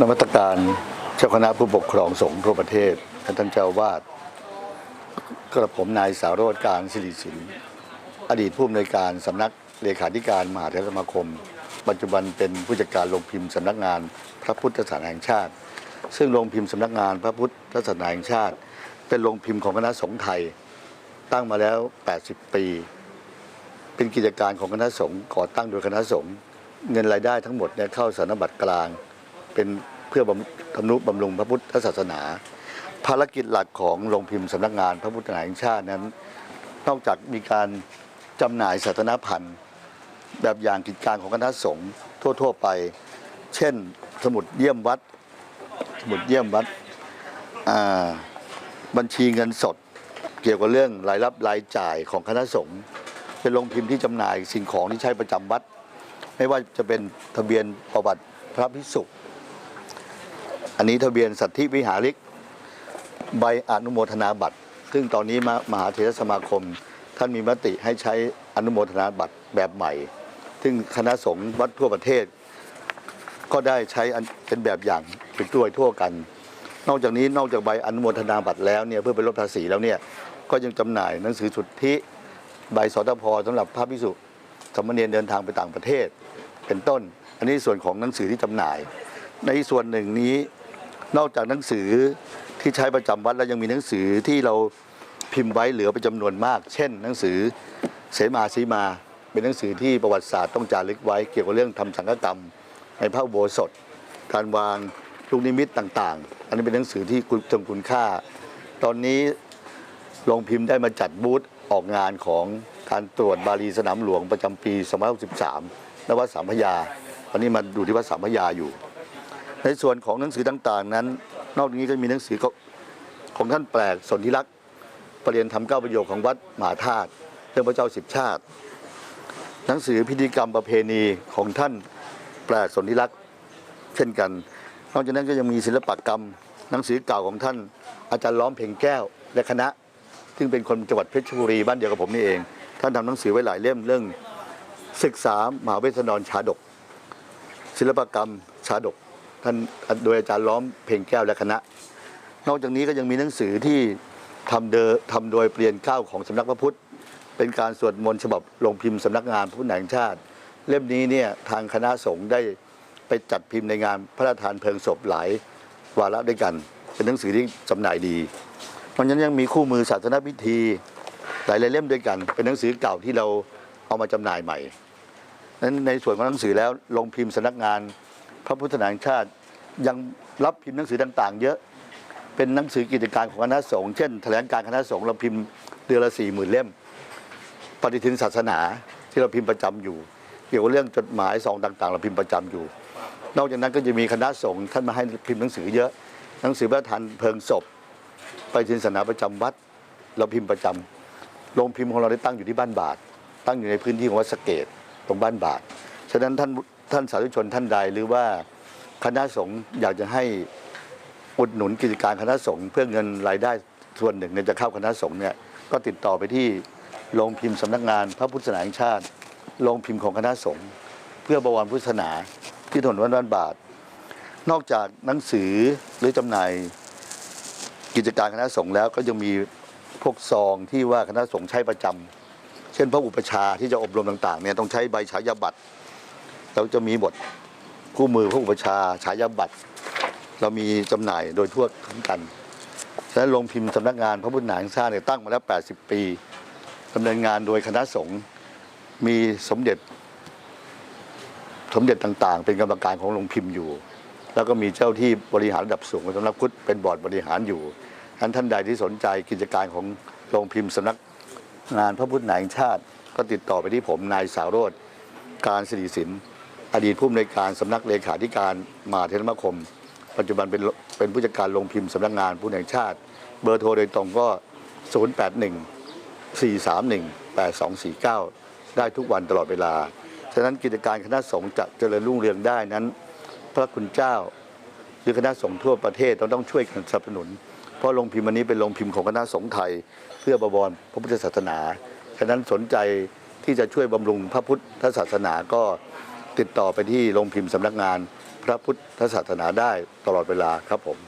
นมัตการเจ้าคณะผู้ปกครองสงฆ์ทั่วประเทศและท่านเจ้าวาดกระผมนายสารโรจน์การสิริสินอดีตผู้อำนวยการสำนักเลขาธิการมหาเถรสมาคม ปัจจุบันเป็นผู้จัดการโรงพิมพ์สำนักงานพระพุทธศาสนาแห่งชาติ ซึ่งโรงพิมพ์สำนักงานพระพุทธศาสนาแห่งชาติ เป็นโรงพิมพ์ของคณะสงฆ์ไทย ตั้งมาแล้ว 80 ปี เป็นกิจการของคณะสงฆ์ก่อตั้งโดยคณะสงฆ์เงินรายได้ทั้งหมดเนี่ยเข้าสารบัตรกลาง เป็น พื่อบำทำนุบำรุงพระพุทธศาสนา ภารกิจหลักของโรงพิมพ์สำนักงานพระพุทธศาสนาแห่งชาตินั้น นอกจากมีการจำหน่ายศาสนพันธ์ แบบอย่างกิจการของคณะสงฆ์ทั่ว ๆ ไป เช่น สมุดเยี่ยมวัด สมุดเยี่ยมวัดบัญชีเงินสดเกี่ยวกับเรื่องรายรับรายจ่ายของคณะสงฆ์เป็นโรงพิมพ์ที่จำหน่ายสิ่งของที่ใช้ประจำวัด ไม่ว่าจะเป็นทะเบียนประวัติพระพิสุ อันนี้ทะเบียนสัตธิวิหาริก ใบอนุโมทนาบัตร ซึ่งตอนนี้มามหาเถรสมาคม ท่านมีมติให้ใช้อนุโมทนาบัตรแบบใหม่ ซึ่งคณะสงฆ์วัดทั่วประเทศ ก็ได้ใช้เป็นแบบอย่างเป็นตัวทั่วกัน นอกจากนี้นอกจากใบอนุโมทนาบัตรแล้วเนี่ยเพื่อเป็นลดภาษีแล้วเนี่ยก็ยังจำหน่ายหนังสือสุทธิใบสตพสำหรับพระพิสุสมเณรเดินทางไปต่างประเทศ เป็นต้น อันนี้ส่วนของหนังสือที่จำหน่าย ในส่วนหนึ่งนี้ นอกจากหนังสือที่ใช้ประจำวัดแล้วยังมีหนังสือที่เราพิมพ์ไว้เหลือเป็นจำนวนมาก เช่น หนังสือเสมาสีมา เป็นหนังสือที่ประวัติศาสตร์ต้องจารึกไว้ เกี่ยวกับเรื่องทำสังฆกรรม ในพระอุโบสถ การวางลูกนิมิตต่างๆ อันนี้เป็นหนังสือที่คุณทรงคุณค่า ตอนนี้โรงพิมพ์ได้มาจัดบูธออกงานของการตรวจบาลีสนามหลวงประจำปี 2563ณวัดสามพยาตอนนี้มาดูที่วัดสามพยาอยู่ ในส่วนของหนังสือต่างๆ นั้น นอกจากนี้ก็มีหนังสือของท่านแปลกสนธิรักษ์ประเรียนธรรมเก้าประโยคของวัดมหาธาตุเรื่องพระเจ้าสิบชาติ หนังสือพิธีกรรมประเพณีของท่านแปลกสนธิรักษ์เช่นกัน นอกจากนั้นก็ยังมีศิลปกรรม หนังสือเก่าของท่าน อาจารย์ล้อมเพ่งแก้วและคณะ ซึ่งเป็นคนจังหวัดเพชรบุรีบ้านเดียวกับผมนี่เอง ท่านทำหนังสือไว้หลายเล่มเรื่อง ศึกษามหาเวสนรชาดก ศิลปกรรมชาดก ท่านโดยอาจารย์ล้อมเพ่งแก้วและคณะ นอกจากนี้ก็ยังมีหนังสือที่ทำเดอทำโดยเปลี่ยนเก้าของสำนักพระพุทธ เป็นการสวดมนต์ฉบับลงพิมพ์สำนักงานพระพุทธแห่งชาติ เล่มนี้เนี่ยทางคณะสงฆ์ได้ไปจัดพิมพ์ในงานพระราชทานเพลิงศพหลายวาระด้วยกัน เป็นหนังสือที่จำหน่ายดีเพราะฉะนั้นยังมีคู่มือศาสนพิธีหลายเล่มด้วยกัน เป็นหนังสือเก่าที่เราเอามาจำหน่ายใหม่นั้นในส่วนของหนังสือแล้วลงพิมพ์สำนักงาน พระพุทธศาสนางชาติยังรับพิมพ์หนังสือต่าง ๆ เยอะเป็นหนังสือกิจการของคณะสงฆ์เช่นแถลงการคณะสงฆ์เราพิมพ์เดือนละสี่หมื่นเล่ม ปฏิทินศาสนาที่เราพิมพ์ประจำอยู่ เกี่ยวกับเรื่องจดหมายซองต่าง ๆ เราพิมพ์ประจำอยู่ นอกจากนั้นก็จะมีคณะสงฆ์ท่านมาให้พิมพ์หนังสือเยอะ หนังสือพระทานเพลิงศพปฏิทินศาสนาประจำวัด เราพิมพ์ประจำโรงพิมพ์ของเราได้ตั้งอยู่ที่บ้านบาท ตั้งอยู่ในพื้นที่ของวัดสะเกตตรงบ้านบาทฉะนั้นท่าน ท่านสาธุชนท่านใดหรือว่าคณะสงฆ์อยากจะให้อุดหนุนกิจการคณะสงฆ์เพื่อเงินรายได้ส่วนหนึ่งเนี่ยจะเข้าคณะสงฆ์เนี่ยก็ติดต่อไปที่โรงพิมพ์สำนักงานพระพุทธศาสนาแห่งชาติโรงพิมพ์ของคณะสงฆ์เพื่อบวรพุทธศาสนาที่ถนนวัดบ้านบาท นอกจากหนังสือหรือจำหน่ายกิจการคณะสงฆ์แล้วก็ยังมีพวกซองที่ว่าคณะสงฆ์ใช้ประจำเช่นพระอุปชาที่จะอบรมต่างๆเนี่ยต้องใช้ใบฉายาบัตร เราจะมีบทคู่มือพระอุปชาฉายาบัตร เรามีจำหน่ายโดยทั่วทั้งกัน ฉะนั้นโรงพิมพ์สำนักงานพระพุทธนาแห่งชาติตั้งมาแล้ว 80 ปีดำเนินงานโดยคณะสงฆ์มีสมเด็จ สมเด็จต่างๆ เป็นกรรมการของโรงพิมพ์อยู่ แล้วก็มีเจ้าที่บริหารระดับสูงสำนักพุทธเป็นบอร์ดบริหารอยู่ท่านท่านใดที่สนใจกิจการของโรงพิมพ์สำนักงานพระพุทธแห่งชาติ ก็ติดต่อไปที่ผมนายสาวโรธการสิริสิน อดีตผู้อำนวยการสำนักเลขาธิการมหาเทรสมาคม ปัจจุบันเป็นเป็นผู้จัดการโรงพิมพ์สำนักงานผู้แห่งชาติ เบอร์โทรโดยตรงก็ 081 431 8249 ได้ทุกวันตลอดเวลา ฉะนั้นกิจการคณะสงฆ์จะเจริญรุ่งเรืองได้นั้น พระคุณเจ้าหรือคณะสงฆ์ทั่วประเทศเราต้องช่วยกันสนับสนุน เพราะโรงพิมพ์อันนี้เป็นโรงพิมพ์ของคณะสงฆ์ไทย เพื่อบวรพระพุทธศาสนา ฉะนั้นสนใจที่จะช่วยบำรุงพระพุทธศาสนาก็ ติดต่อไปที่โรงพิมพ์สำนักงานพระพุทธศาสนาได้ตลอดเวลาครับผม